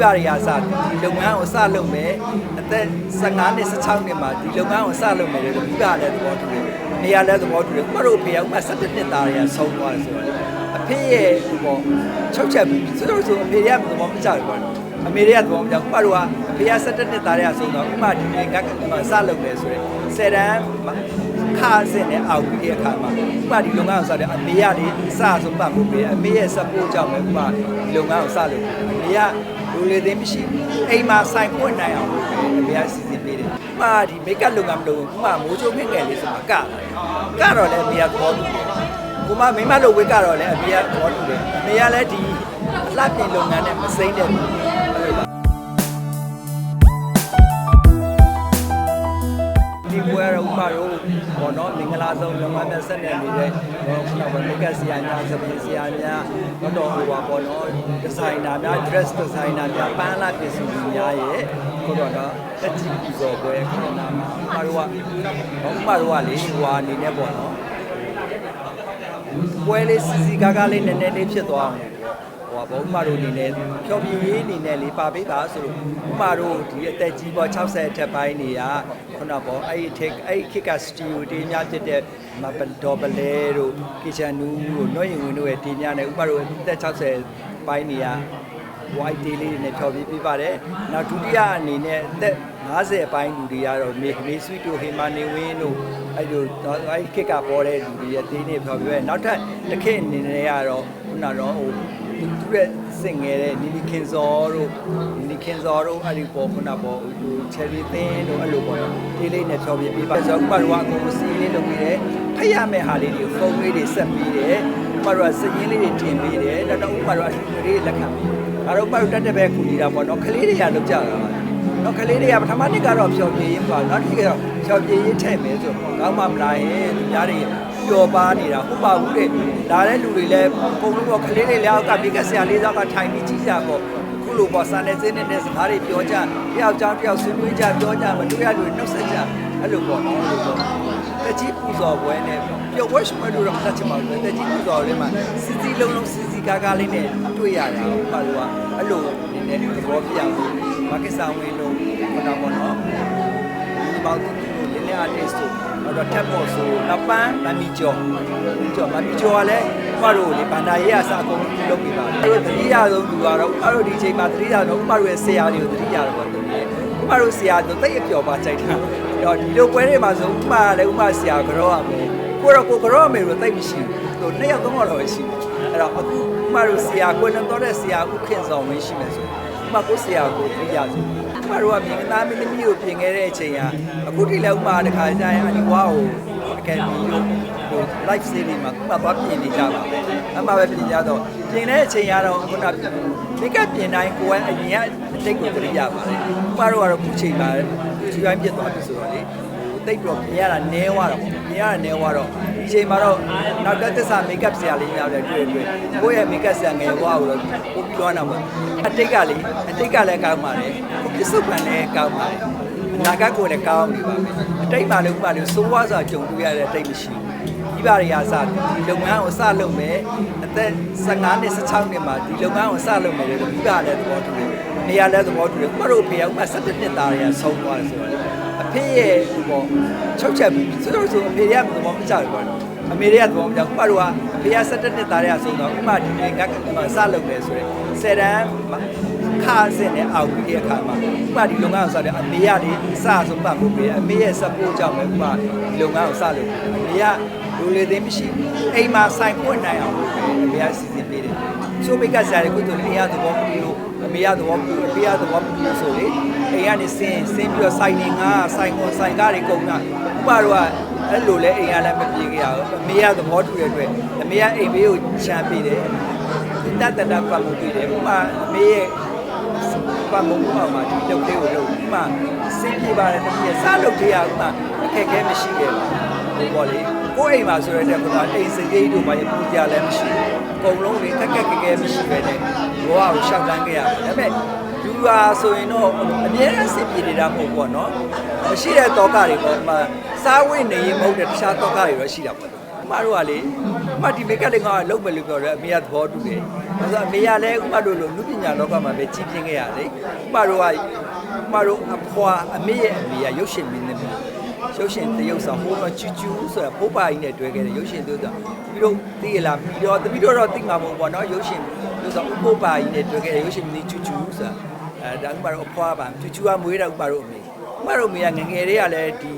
ဘတွေကစဒီလုပ်ငန်းကိုစလုပ်မယ်အသက်15နှစ်16နှစ်မှာဒီလုပ်ငန်းကိုစလုပ်မယ်လို့မိဘလည်းသဘောတူတယ်နေရာလည်းသဘောတူတယ်ဥပဒေဖေကဥပမာ17နှစ်သားတွေကဆုံးသွားတယ်ဆိုတော့လေအဖေရဲ့ဟိုပေါ့ချုပ်ချက်ပြီးဆိုတော့ဆိုအဖေတွေကသဘောမကျဘူးပေါ့အမေတွေကသဘောမကျဘူးဥပဒေကအဖေက17နှစ်သားတွေကဆုံးတော့ဥပမာဒီငကစလုပ်တယ်ဆိုတော့ဆယ်တန်း ခါစင်နဲ့အောက်ပြီးတဲ့အခါမှာဥပမာဒီလုပ်ငန်းကိုစတယ်အမေကလေအစဆုံးပတ်ဖို့ပေးအမေရဲ့ support ကြောင့်ပဲဥပမာဒီလုပ်ငန်းကိုစလုပ်တယ်အမေကလူလေသိမရှိဘူးအိမ်မှာဆိုင်ပွင့်နိုင်အောင်လုပ်တယ်အမေကစီစဉ်ပေးတယ်ဥပမာဒီ make up လုပ်ငန်းမလုပ်ဘူးဥပမာမိုးချိုးငယ်ငယ်လေးဆိုမှကကတော့လည်းအမေကသဘောတူတယ်ကိုမမိမလုပ်ဝေးကတော့လည်းအမေကသဘောတူတယ်အမေကလည်းဒီလှပြင်လုပ်ငန်းနဲ့မစိမ့်တဲ့ မာရောဘောနော်မင်္ဂလာဆုံးလုပ်ငန်းများဆက်နေနေတဲ့ဟောခုနကမိတ်ကဆရာများသပင်းဆရာများတော့တော့ဟိုပါဘောနော်ဒီဇိုင်နာများ dress designer များပန်းလာပစ္စည်းများရဲ့ခုတော့တော့တက်ကြည့်ပြီးတော့ဘွယ်ခဏနာမှာဥမာရောကဥမာရောကလေဟိုဟာအနေနဲ့ပေါ့နော်ပွဲလေးစီစီကားကားလေးနည်းနည်းလေးဖြစ်သွားအောင် ဟိုဘုံမတို့အနေနဲ့ဖြောပြရေးအနေနဲ့လေးပါပေးပါဆိုလို့ဥမာတို့ဒီအသက်ကြီးပေါ်60အထက်ပိုင်းနေရခုနပေါ့အဲ့ဒီထက်အဲ့ဒီခက်ကစတူဒီယိုတေးများဖြစ်တဲ့မပဒေါ်ပလဲတို့ကီချန်နူးတို့နှွှဲရင်ဝင်တို့ရဲ့တေးများနဲ့ဥမာတို့အသက်60ပိုင်းနေရ white day လေးတွေနဲ့ဖြောပြပေးပါတယ်နောက်ဒုတိယအနေနဲ့အသက်50အပိုင်းလူတွေကတော့မေမေဆွီတို့ဟေမာနေဝင်းတို့အဲ့လိုအဲ့ခက်ကပေါ်တဲ့လူတွေရဲ့တေးနေဖြောပြရဲနောက်ထပ်တစ်ခေတ်အနေနဲ့ကတော့ခုနတော့ဟို သူရဲ့စင်ငယ်တဲ့နီနီခင်ဇော်တို့နီနီခင်ဇော်တို့အဲ့ဒီပေါ်ခုနပေါ်ဟိုချယ်ရီသင်းတို့အဲ့လိုပေါ့နော်တေးလေးနဲ့ဖြောပြပေးပါဆိုတော့ဥပမာတော့အကုန်စီးလေးလုပ်ပြီးတယ်ဖတ်ရမယ့်ဟာလေးတွေဖုန်းလေးတွေဆက်ပြီးတယ်ဥပမာတော့စည်ရင်းလေးတွေတင်ပေးတယ်နောက်တော့ဥပမာတော့အထူးလေးလက်ခံပေးဒါတော့ဥပမာတော့တက်တက်ပဲခုကြီးတာပေါ့နော်ကလေးတွေကလုပ်ကြတာပါနော်ကလေးတွေကပထမနှစ်ကတော့ဖြောပြရေးပါနောက်တစ်ခေတ်ကတော့ဖြောပြရေးထည့်မယ်ဆိုတော့ကောင်းမှမလာရင်သူများတွေ ပျော်ပါနေတာဟုတ်ပါဘူးတဲ့ဒါတဲ့လူတွေလည်းပုံလို့ပေါ့ကလေးတွေလည်းအောက်ကမိကဆရာလေးသောက်ကထိုင်ပြီးကြည့်ကြပေါ့ခုလိုပေါ့စာနယ်ဇင်းနဲ့စကားတွေပြောကြတယောက်ကြောင်းတယောက်ဆွေးနွေးကြပြောကြမတွေ့ရလူတွေနှုတ်ဆက်ကြအဲ့လိုပေါ့နော်အဲ့လိုပေါ့တကြီးပူဇော်ပွဲနဲ့ပျော်ပွဲရှင်ပွဲလို့တော့မတတ်ချင်ပါဘူးတကြီးပူဇော်လေးမှာစီစီလုံးလုံးစီစီကားကားလေးနဲ့တွေ့ရတာဟုတ်ပါလို့ကအဲ့လိုနည်းနည်းသဘောပြအောင်မာကက်ဆောင်ဝင်လို့ခဏပေါ့နော်ဒီပေါင်းသူတို့လည်းလ ည်း artist တို့တော့ tap ဖို့ဆိုနောက်ပန်းမမီကျော်ကျော်မမီကျော်ကလည်းဥပတို့လေဗန္ဒာရေးအစားအကုန်လုပ်ပြပါအဲ့လိုတတိယဆုံးသူကတော့ဥပတို့ဒီချိန်မှာတတိယဆုံးဥပတို့ရဲ့ဆရာတွေကိုတတိယတော့ပေါ့သူလေဥပတို့ဆရာတို့တိတ်အပျော်ပါကြိုက်တာတော့ဒီလိုပွဲတွေမှာဆိုဥပလည်းဥပဆရာကြောရမယ်ကိုတော့ကိုကြောရမယ်လို့တိတ်မရှိဘူးသူနှစ်ယောက်သုံးယောက်တော့ရှိတယ်အဲ့တော့အခုဥပတို့ဆရာကိုယ်နဲ့တော့တဲ့ဆရာဥခင်ဆောင်ဝင်ရှိမယ်ဆိုဥပကိုဆရာကိုတတိယဆုံး ဥပတို့ကမြေသားမင်းသမီးကိုပြင်ခဲ့တဲ့အချိန်ကအခုဒီလည်းဥပတခါကျရင်အဒီဝါကိုအကယ်ဒမီတို့ဟို live series မှာဥပသွားပြင်နေကြပါပဲအမှပဲပြင်ကြတော့ပြင်တဲ့အချိန်ကတော့ခုနမိကပြင်တိုင်းကိုယ်ကအရင်ကအတိတ်ကိုတတိယပါတယ်ဥပတို့ကတော့ခုချိန်မှာဒီပိုင်းပြစ်သွားပြီဆိုတော့လေ တိတ်တော့ပြင်ရတာနဲသွားတော့ပြင်ရတာနဲသွားတော့ဒီချိန်မှာတော့နောက်တက်သစ္စာမိတ်ကပ်ဆရာလေးများတယ်တွေ့တွေ့ကိုယ့်ရဲ့မိတ်ကပ်ဆရာငယ်ဘွားကိုတော့ပို့ပြီးတော့နာမှာအတိတ်ကလေအတိတ်ကလည်းကောင်းပါတယ်ပစ္စုပန်လည်းကောင်းပါတယ်အနာဂတ်ကိုလည်းကောင်းနေပါမယ်အတိတ်မှလည်းဥပမာလို့စိုးဝါစွာကြုံတွေ့ရတဲ့အတိတ်မရှိဘူးဒီပါတွေကစဒီလုပ်ငန်းကိုစလုပ်မယ်အသက်15နှစ်16နှစ်မှာဒီလုပ်ငန်းကိုစလုပ်မယ်လို့ဒီပါလည်းသဘောတူတယ်နေရာလည်းသဘောတူတယ်ဥပမာတို့ဖေကဥပမာ17နှစ်သားတွေကဆုံးသွားတယ်ဆိုတော့အ ဖေရဲ့ဟိုပေါ့ချုပ်ချက်ပြီးဆိုတော့ဆိုအဖေတွေကသဘောမကျဘူးပေါ့အမေတွေကသဘောမကျဘူးဥပမာတို့ကအဖေက17နှစ်သားတွေကဆုံးတော့ဥပမာဒီငကစလုပ်မယ်ဆိုတော့ဆယ်တန်းခါစင်နဲ့အောက်ပြီးတဲ့အခါမှာဥပမာဒီလုပ်ငန်းကိုစတယ်အမေကလေစဆုံးပတ်ဖို့ပေးအမေရဲ့ support ကြောင့်ပဲဥပမာဒီလုပ်ငန်းကိုစလုပ်အမေကလူလေသိမရှိဘူးအိမ်မှာဆိုင်ပွင့်နိုင်အောင်လုပ်တယ်အမေကစီစဉ်ပေးတယ်ချိုးမိတ်ကဆရာတွေကိုတို့လေရသဘောမလို့ အမေရသဘောမလို့အဖေရသဘောမလို့ဆိုလေအိမ်ကနေစင်းစင်းပြီးတော့ဆိုင်နေငါဆိုင်ကိုဆိုင်ကားတွေကုန်တာဥပမာတော့အဲ့လိုလဲအိမ်ကလည်းမပြေကြရဘူးအမေရသဘောတူတဲ့အတွက်အမေကအိမ်ဘေးကိုချမ်းပေးတယ်တတ်တတ်ပတ်မှုပေးတယ်ဥပမာအမေရဲ့ပတ်မှုဥပမာဒီလုပ်လေးကိုလုပ်ဥပမာစင်းပြပါတယ်တမီးစားလုပ်သေးရဥပမာအခက်အခဲမရှိခဲ့ဘူးဟိုပေါ့လေကိုယ်အိမ်မှာဆိုရတဲ့ကွာအိမ်စကြီးတို့ဘာရပူကြလည်းမရှိဘူးအ ကုန်လုံးလေခက်ခက်ခဲခဲမရှိပဲနဲ့ဘောကိုရှောက်တန်းခဲ့ရတယ်ဒါပေမဲ့လူဟာဆိုရင်တော့အများအားစစ်ပြေနေတာမဟုတ်ပေါ့နော်မရှိတဲ့တောကတွေပေါ့ဥပမာစားဝိနေရင်မဟုတ်တဲ့တခြားတောကတွေတော့ရှိတာပေါ့ဥမတို့ကလေအမဒီမိတ်ကလေးငါလုံးမယ်လို့ပြောတယ်အမေကသဘောတူတယ်ဒါဆိုအမေကလည်းဥမတို့လိုလူပညာလောကမှာပဲကြီးပြင်းခဲ့ရတယ်ဥမတို့ကဥမတို့အဖွာအမေရဲ့အမေကရုပ်ရှင်မင်းသမီး ရုပ်ရှင်တရုပ်ဆောင်ဟိုတော့ချူချူဆိုတာပိုးပါကြီးနဲ့တွဲခဲ့တယ်ရုပ်ရှင်တို့ဆိုပြီးတော့သိရလားပြီးတော့တပိတော့တော့သိမှာမဟုတ်ဘောနော်ရုပ်ရှင်တို့ဆိုဥပိုးပါကြီးနဲ့တွဲခဲ့တယ်ရုပ်ရှင်မင်းသမီးချူချူဆိုတာအဲဒါဥမတို့အဖွာပါချူချူကမွေးတာဥမတို့အမေဥမတို့အမေကငငယ်လေးကလည်းဒီ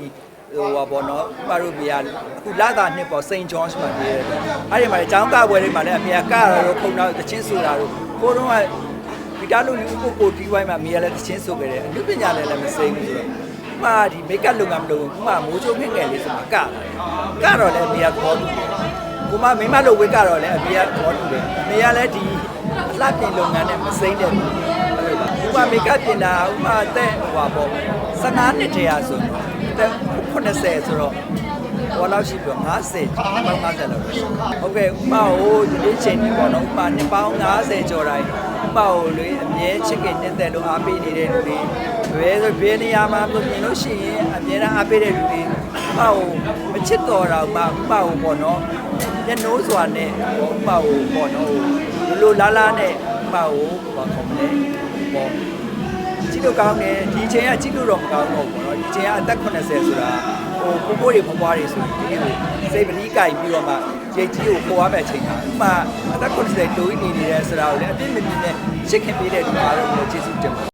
ဟိုပါဘောနော်ပါတို့ပြရအခုလာတာနှစ်ပေါ့စိန်ဂျွန်စ်မှာနေရတယ်အဲ့ဒီမှာလေចောင်းကပွဲလေးမှာလည်းအမေကကရတော့ခုံတော့တချင်းဆိုတာတို့ကိုတော့ကဒီကားလို့လူကိုကိုဒီဝိုင်းမှာအမေကလည်းတချင်းဆိုခဲ့တယ်အမှုပညာလည်းလည်းမစိမ့်ဘူးဆိုတော့ဥ မာဒီမိတ်ကပ်လုပ်ငန်းမလုပ်ဘူးဥမာမိုးချိုးငယ်ငယ်လေးဆိုမှာကကတော့လည်းအမေကခေါ်တယ်ကိုမမိမလုပ်ဝေးကတော့လည်းအမေကခေါ်တယ်အမေကလည်းဒီလှပြင်လုပ်ငန်းနဲ့မစိမ့်တဲ့ဘူးအဲ့လိုပါဥမာမိတ်ကပ်ပြင်တာဥမာတဲ့ဟိုပါပေါ့15နှစ်တည်းရဆိုတော့တဲ့80ဆိုတော့ဘောလောက်ရှိပြီ50ပေါင်း50လောက်ပဲရှိဟုတ်ကဲ့ဥပမာဟိုဒီနေ့ချိန်ဒီပေါ့နော်ဥပမာနှစ်ပေါင်း50ကျော်တိုင်းဥပမာဟိုလေအမြဲချစ်ခင်နေတဲ့လို့အားပေးနေတဲ့လူတွေ ဘယ်ဆိုဘယ်နေရာမှာလို့မြင်လို့ရှိရင်အများအားပေးတဲ့လူတွေဥပဟိုမချစ်တော်တာဥပဥပဟိုပေါ့နော်ညနိုးစွာနဲ့ဥပဟိုပေါ့နော်လူလိုလားလားနဲ့ဥပဟိုပေါ့ခေါ်မလဲပေါ့ကြည့်လို့ကောင်းတယ်ဒီချိန်ကကြည့်လို့တော့မကောင်းတော့ဘူးပေါ့နော်ဒီချိန်ကအသက်80ဆိုတာဟိုကိုကိုတွေဖွားဖွားတွေဆိုရင်ဒီလိုစိတ်ပလီးကြိုက်ပြီးတော့မှရေကြီးကိုပေါ်ရမယ့်အချိန်ပါဥပမာအသက်80တိုးနေနေတယ်ဆိုတာကိုလည်းအပြစ်မမြင်တဲ့ရစ်ခင်ပေးတဲ့လူအားလုံးကိုကျေးဇူးတင်ပါ